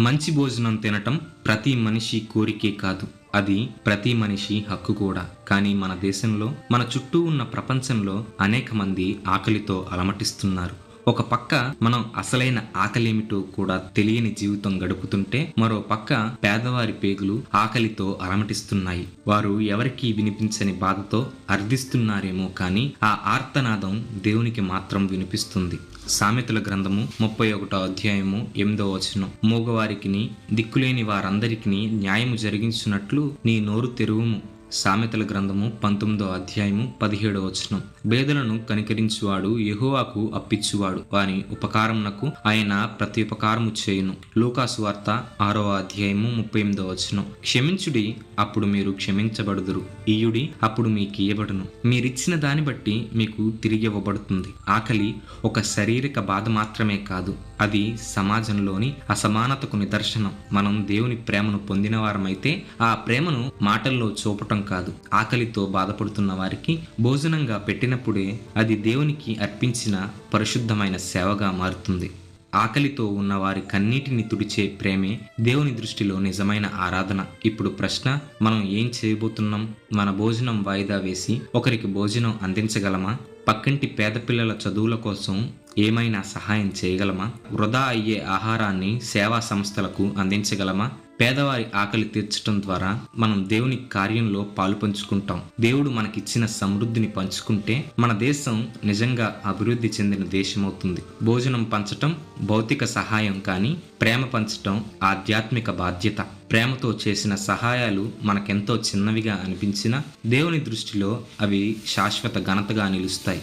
మంచి భోజనం తినటం ప్రతి మనిషి కోరికే కాదు. అది ప్రతి మనిషి హక్కు కూడా. కానీ మన దేశంలో మన చుట్టూ ఉన్న ప్రపంచంలో అనేక మంది ఆకలితో అలమటిస్తున్నారు. ఒక పక్క మనం అసలైన ఆకలేమిటో కూడా తెలియని జీవితం గడుపుతుంటే మరో పక్క పేదవారి పేగులు ఆకలితో అలమటిస్తున్నాయి వారు ఎవరికీ వినిపించని బాధతో అర్థిస్తున్నారేమో కానీ ఆ ఆర్తనాదం దేవునికి మాత్రం వినిపిస్తుంది. సామెతల గ్రంథము ముప్పై ఒకటో అధ్యాయము ఎనిమిదో వచనం. మూగవారికిని దిక్కులేని వారందరికీ న్యాయము జరిగించున్నట్లు నీ నోరు తెరువుము. సామెతల గ్రంథము పంతొమ్మిదో అధ్యాయము పదిహేడో వచనం. బేదలను కనికరించువాడు యహోవాకు అప్పిచ్చువాడు. వాని ఉపకారమునకు ఆయన ప్రతి ఉపకారము చేయును. లూకాసు వార్త ఆరో అధ్యాయము ముప్పై ఎనిమిదో వచనం. క్షమించుడి అప్పుడు మీరు క్షమించబడుదురు. ఈయుడి అప్పుడు మీకు ఇయ్యబడును. మీరిచ్చిన దాన్ని బట్టి మీకు తిరిగి ఇవ్వబడుతుంది ఆకలి ఒక శారీరక బాధ మాత్రమే కాదు. అది సమాజంలోని అసమానతకు నిదర్శనం. మనం దేవుని ప్రేమను పొందిన వారమైతే ఆ ప్రేమను మాటల్లో చూపటం కాదు. ఆకలితో బాధపడుతున్న వారికి భోజనంగా పెట్టినప్పుడే అది దేవునికి అర్పించిన పరిశుద్ధమైన సేవగా మారుతుంది. ఆకలితో ఉన్న వారి కన్నీటిని తుడిచే ప్రేమే దేవుని దృష్టిలో నిజమైన ఆరాధన. ఇప్పుడు ప్రశ్న మనం ఏం చేయబోతున్నాం? మన భోజనం వాయిదా వేసి ఒకరికి భోజనం అందించగలమా? పక్కింటి పేద పిల్లల చదువుల కోసం ఏమైనా సహాయం చేయగలమా? వృధా అయ్యే ఆహారాన్ని సేవా సంస్థలకు అందించగలమా? పేదవారి ఆకలి తీర్చడం ద్వారా మనం దేవుని కార్యంలో పాలు పంచుకుంటాం. దేవుడు మనకిచ్చిన సమృద్ధిని పంచుకుంటే మన దేశం నిజంగా అభివృద్ధి చెందిన దేశం అవుతుంది భోజనం పంచటం భౌతిక సహాయం కానీ ప్రేమ పంచటం ఆధ్యాత్మిక బాధ్యత. ప్రేమతో చేసిన సహాయాలు మనకెంతో చిన్నవిగా అనిపించినా దేవుని దృష్టిలో అవి శాశ్వత ఘనతగా నిలుస్తాయి.